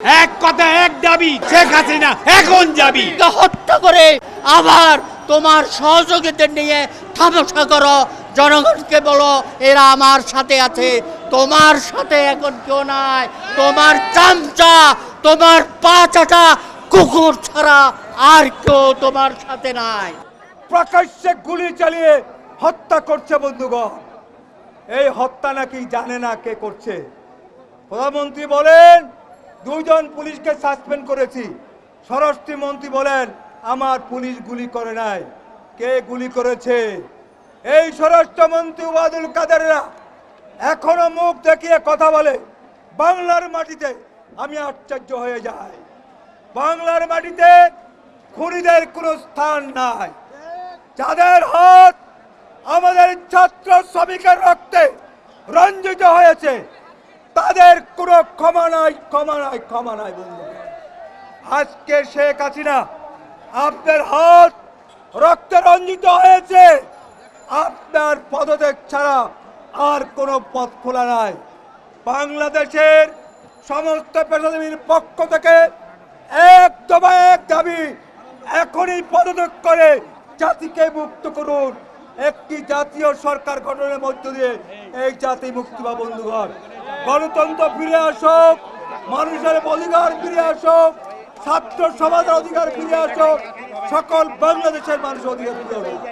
এক কথা এক দাবি শেখ হাসিনা এখন যাবি। হত্যা করে? আবার তোমার সহযোগীদের নিয়ে থামসা করো। জনগণকে বলো এরা আমার সাথে আছে। তোমার সাথে এখন কেউ নাই। তোমার চামচা তোমার পা চাটা কুকুর ছাড়া আর কেউ তোমার সাথে নাই। প্রকাশ্যে গুলি চালিয়ে হত্যা করছে বন্ধুগণ। এই হত্যা নাকি জানে না কে করছে। প্রধানমন্ত্রী বলেন দুইজন পুলিশকে সাসপেন্ড করেছি। স্বরাষ্ট্র মন্ত্রী বলেন, আমার পুলিশ গুলি করে নাই। কে গুলি করেছে? এই স্বরাষ্ট্রমন্ত্রী ওবায়দুল কাদেররা এখনও মুখ দেখিয়ে কথা বলে, বাংলার মাটিতে আমি আশ্চর্য হয়ে যাই। বাংলার মাটিতে খুনিদের কোনো স্থান নাই। যাদের হাত আমাদের ছাত্র শ্রমিকের রক্তে রঞ্জিত হয়েছে তাদের কোনো ক্ষমা নাই ক্ষমা নাই ক্ষমা নাই বন্ধু। আজকে শেখ হাসিনা আপনার হাত রক্তে রঞ্জিত হয়েছে। আপনার পদত্যাগ ছাড়া আর কোনো পথ খোলা নাই। বাংলাদেশের সমস্ত পেশাজীবীর পক্ষ থেকে এক এক দাবি, এখনই পদত্যাগ করে জাতিকে মুক্ত করুন। একটি জাতীয় সরকার গঠনের মধ্য দিয়ে এই জাতি মুক্তি বা বন্ধুগণ। গণতন্ত্র ফিরে আসুক, মানুষের অধিকার ফিরে আসুক, ছাত্র সমাজের অধিকার ফিরে আসুক, সকল বাংলাদেশের মানুষের অধিকার ফিরে আসুক।